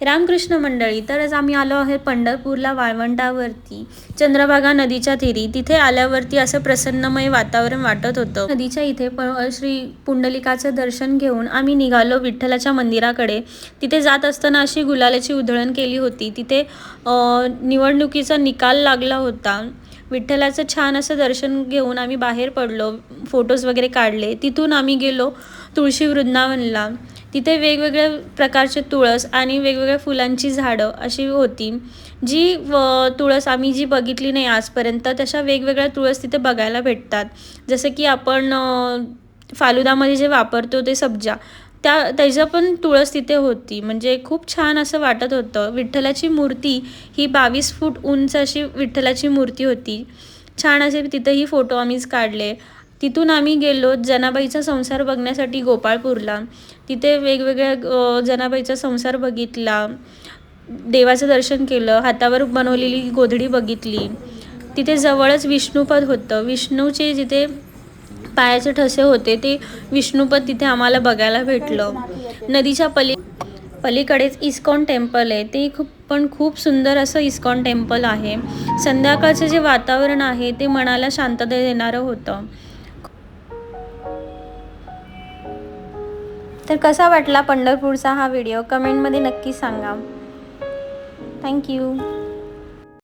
रामकृष्ण मंडळी तरच आम्ही आलो आहे पंढरपूरला वाळवंटावरती चंद्रभागा नदीच्या तिरी तिथे आल्यावरती असं प्रसन्नमय वातावरण वाटत होतं. नदीच्या इथे प श्री पुंडलिकाचं दर्शन घेऊन आम्ही निघालो विठ्ठलाच्या मंदिराकडे. तिथे जात असताना अशी गुलालाची उधळण केली होती. तिथे निवडणुकीचा निकाल लागला होता. विठ्ठलाचं छान असं दर्शन घेऊन आम्ही बाहेर पडलो. फोटोज वगैरे काढले. तिथून आम्ही गेलो तुळशी वृंदावनला. तिथे वेगवेगळ्या प्रकारचे तुळस आणि वेगवेगळ्या फुलांची झाडं अशी होती. जी व तुळस आम्ही जी बघितली नाही आजपर्यंत तशा वेगवेगळ्या तुळस तिथे बघायला भेटतात. जसं की आपण फालुदामध्ये जे वापरतो ते सब्जा त्या त्याचं पण तुळस तिथे होती. म्हणजे खूप छान असं वाटत होतं. विठ्ठलाची मूर्ती ही बावीस फूट उंच अशी विठ्ठलाची मूर्ती होती. छान असे तिथेही फोटो आम्हीच काढले. तिथून आम्ही गेलो जनाबाईचा संसार बघण्यासाठी गोपाळपूरला. तिथे वेगवेगळ्या जनाबाईचा संसार बघितला. देवाचं दर्शन केलं हातावर बनवलेली गोधडी बघितली. तिथे जवळच विष्णुपद होतं. विष्णूचे जिथे पायाचे ठसे होते ते विष्णुपद तिथे आम्हाला बघायला भेटलं. नदीच्या पली पलीकडेच इस्कॉन टेम्पल आहे. ते खूप पण खूप सुंदर असं इस्कॉन टेम्पल आहे. संध्याकाळचं जे वातावरण आहे ते मनाला शांतता देणारं होतं. तर कसा वाटला पंढरपूरचा हा व्हिडिओ? कमेंटमध्ये नक्की सांगा. थँक्यू